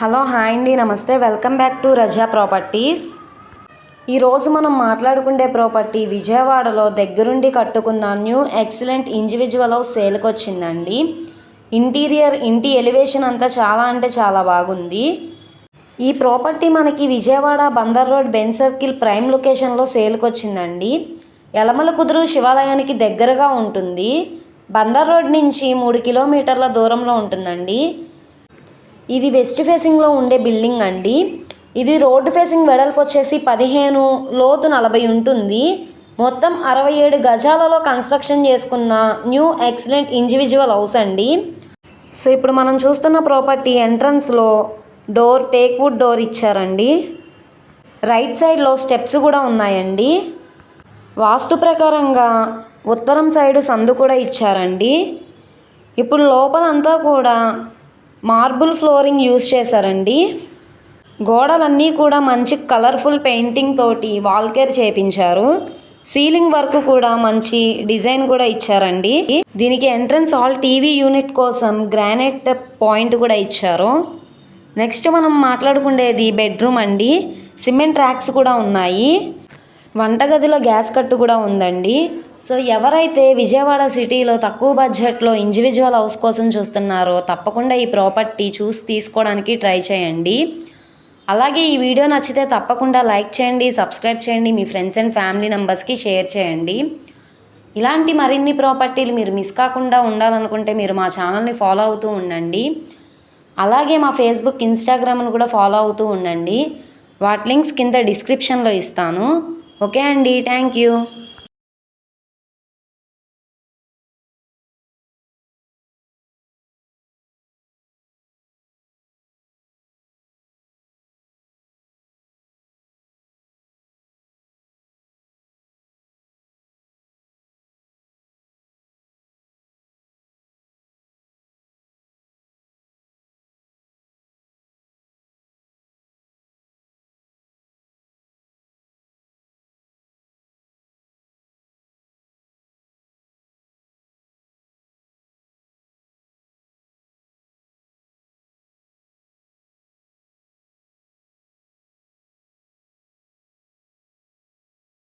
Hello hi అండి. నమస్తే. Welcome back to Raza properties. ఈరోజు మనం మాట్లాడుకునే ప్రాపర్టీ విజయవాడలో దగ్గరుండి కట్టుకున్న న్యూ ఎక్సలెంట్ ఇండివిజువల్ హౌస్ సేల్కి వచ్చిందండి. ఇంటీరియర్ ఇంటి ఎలివేషన్ అంతా చాలా అంటే చాలా బాగుంది. ఈ ప్రాపర్టీ మనకి Vijayawada Bandar road Benz circle prime లొకేషన్లో సేల్కి వచ్చిందండి. యలమల కుదురు శివాలయానికి దగ్గరగా ఉంటుంది. బందర్ రోడ్ నుంచి మూడు కిలోమీటర్ల దూరంలో ఉంటుందండి. ఇది వెస్ట్ ఫేసింగ్లో ఉండే బిల్డింగ్ అండి. ఇది రోడ్డు ఫేసింగ్ వెడల్పు వచ్చేసి పదిహేను లోతు నలభై ఉంటుంది. మొత్తం అరవై ఏడు గజాలలో కన్స్ట్రక్షన్ చేసుకున్న న్యూ ఎక్సలెంట్ ఇండివిజువల్ హౌస్ అండి. సో ఇప్పుడు మనం చూస్తున్న ప్రాపర్టీ ఎంట్రన్స్లో డోర్ టేక్వుడ్ డోర్ ఇచ్చారండి. రైట్ సైడ్లో స్టెప్స్ కూడా ఉన్నాయండి. వాస్తు ప్రకారంగా ఉత్తరం సైడు సందు కూడా ఇచ్చారండి. ఇప్పుడు లోపలంతా కూడా మార్బుల్ ఫ్లోరింగ్ యూస్ చేశారండి. గోడలన్నీ కూడా మంచి కలర్ఫుల్ పెయింటింగ్ తోటి వాల్కేర్ చేపించారు. సీలింగ్ వర్క్ కూడా మంచి డిజైన్ కూడా ఇచ్చారండి. దీనికి ఎంట్రన్స్ హాల్ టీవీ యూనిట్ కోసం గ్రానైట్ పాయింట్ కూడా ఇచ్చారు. నెక్స్ట్ మనం మాట్లాడుకునేది బెడ్రూమ్ అండి. సిమెంట్ ర్యాక్స్ కూడా ఉన్నాయి. వంటగదిలో గ్యాస్ కట్టు కూడా ఉందండి. సో ఎవరైతే విజయవాడ సిటీలో తక్కువ బడ్జెట్లో ఇండివిజువల్ హౌస్ కోసం చూస్తున్నారో తప్పకుండా ఈ ప్రాపర్టీ చూసి తీసుకోవడానికి ట్రై చేయండి. అలాగే ఈ వీడియో నచ్చితే తప్పకుండా లైక్ చేయండి సబ్స్క్రైబ్ చేయండి మీ ఫ్రెండ్స్ అండ్ ఫ్యామిలీ మెంబర్స్కి షేర్ చేయండి. ఇలాంటి మరిన్ని ప్రాపర్టీలు మీరు మిస్ కాకుండా ఉండాలనుకుంటే మీరు మా ఛానల్ని ఫాలో అవుతూ ఉండండి. అలాగే మా ఫేస్బుక్ ఇన్స్టాగ్రామ్ను కూడా ఫాలో అవుతూ ఉండండి. వాటి లింక్స్ కింద డిస్క్రిప్షన్లో ఇస్తాను. ఓకే అండి థ్యాంక్ యూ